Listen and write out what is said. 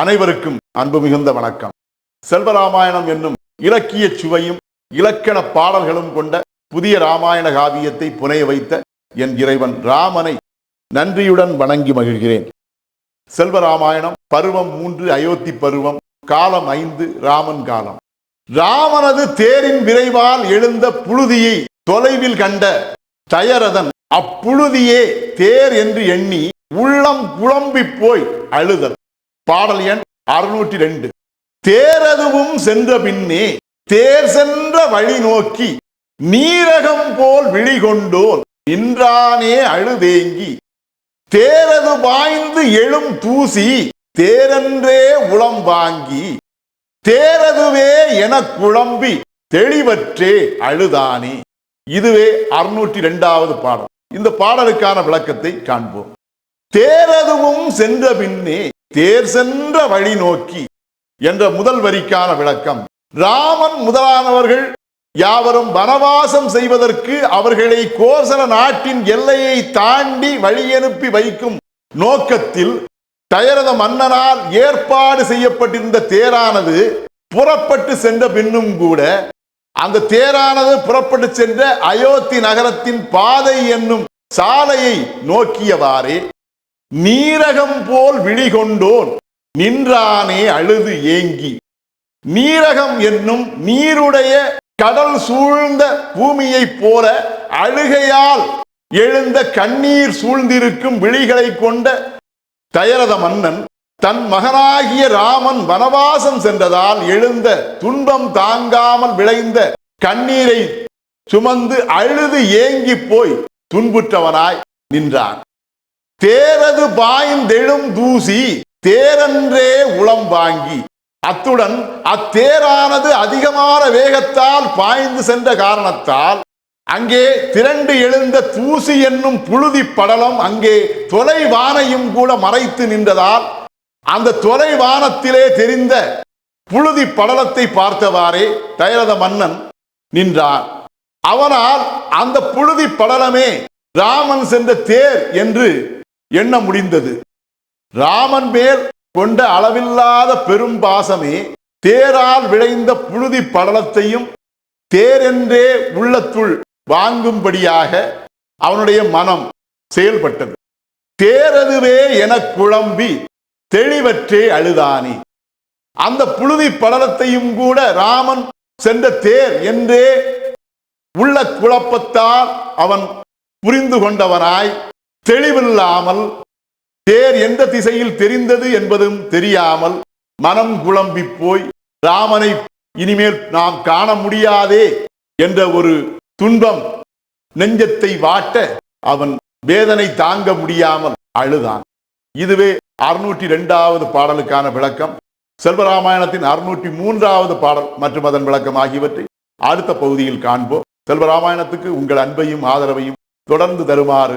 அனைவருக்கும் அன்பு மிகுந்த வணக்கம். செல்வராமாயணம் என்னும் இலக்கிய சுவையும் இலக்கண பாடல்களும் கொண்ட புதிய ராமாயண காவியத்தை புனைய வைத்த என் இறைவன் ராமனை நன்றியுடன் வணங்கி மகிழ்கிறேன். செல்வராமாயணம் பருவம் மூன்று அயோத்தி பருவம் காலம் ஐந்து ராமன் காலம். ராமனது தேரின் விரைவால் எழுந்த புழுதியை தொலைவில் கண்ட தயரதன் அப்புழுதியே தேர் என்று எண்ணி உள்ளம் குழம்பிப் போய் அழுதல். பாடல் எண் அறுநூற்றி ரெண்டு தேரதுவும் சென்ற பின்னே தேர் சென்ற வழி நோக்கி நீரகம் போல் விழிகொண்டோன் நின்றானே அழுதேங்கி. தேரது பாய்ந்து எழும் தூசி தேரென்றே உளம் வாங்கி. தேரதுவே என குழம்பி தெளிவற்றே அழுதானே. இதுவே அறுநூற்றி இரண்டாவது பாடல். இந்த பாடலுக்கான விளக்கத்தை காண்போம். தேரதுவும் சென்ற பின்னே தேர் சென்ற வழி நோக்கி என்ற முதல் வரிக்கான விளக்கம். ராமன் முதலானவர்கள் யாவரும் வனவாசம் செய்வதற்கு அவர்களை கோசல நாட்டின் எல்லையை தாண்டி வழியனுப்பி வைக்கும் நோக்கத்தில் தயரத மன்னனால் ஏற்பாடு செய்யப்பட்டிருந்த தேரானது புறப்பட்டு சென்ற பின்னும் கூட அந்த தேரானது புறப்பட்டு சென்ற அயோத்தி நகரத்தின் பாதை என்னும் சாலையை நோக்கியவாறே நீரகம் போல் விழிகொண்டோன் நின்றானே அழுது ஏங்கி. நீரகம் என்னும் நீருடைய கடல் சூழ்ந்த பூமியைப் போல அழுகையால் எழுந்த கண்ணீர் சூழ்ந்திருக்கும் விழிகளை கொண்ட தயரத மன்னன் தன் மகனாகிய ராமன் வனவாசம் சென்றதால் எழுந்த துன்பம் தாங்காமல் விளைந்த கண்ணீரை சுமந்து அழுது ஏங்கி போய் துன்புற்றவனாய் நின்றான். தேரது பாய்ந்தெழும் தூசி தேரன்றே உளம் வாங்கி. அத்துடன் அத்தேரானது அதிகமான வேகத்தால் பாய்ந்து சென்ற காரணத்தால் அங்கே திரண்டு எழுந்த தூசி என்னும் புழுதி படலம் அங்கே தொலைவானையும் கூட மறைத்து நின்றதால் அந்த தொலைவானத்திலே தெரிந்த புழுதி படலத்தை பார்த்தவாறே தயரத மன்னன் நின்றான் அவனால் அந்த புழுதி படலமே ராமன் சென்ற தேர் என்று எண்ண முடிந்தது? ராமன் மேல் கொண்ட அளவில்லாத பெரும் பாசமே தேரால் விளைந்த புழுதி படலத்தையும் தேரென்றே உள்ளத்துள் வாங்கும்படியாக அவனுடைய மனம் செயல்பட்டது. தேரதுவே என குழம்பி தெளிவற்றே அழுதானே. அந்த புழுதி படலத்தையும் கூட ராமன் சென்ற தேர் என்றே உள்ள குழப்பத்தால் அவன் புரிந்து கொண்டவனாய் தெளிவில்லாமல் தேர் எந்த திசையில் தெரிந்தது என்பதும் தெரியாமல் மனம் குழம்பி போய் ராமனை இனிமேல் நாம் காண முடியாதே என்ற ஒரு துன்பம் நெஞ்சத்தை வாட்ட அவன் வேதனை தாங்க முடியாமல் அழுதான். இதுவே அறுநூற்றி ரெண்டாவது பாடலுக்கான விளக்கம். செல்வராமாயணத்தின் அறுநூற்றி மூன்றாவது பாடல் மற்றும் அதன் விளக்கம் ஆகியவற்றை அடுத்த பகுதியில் காண்போம். செல்வராமாயணத்துக்கு உங்கள் அன்பையும் ஆதரவையும் தொடர்ந்து தருமாறு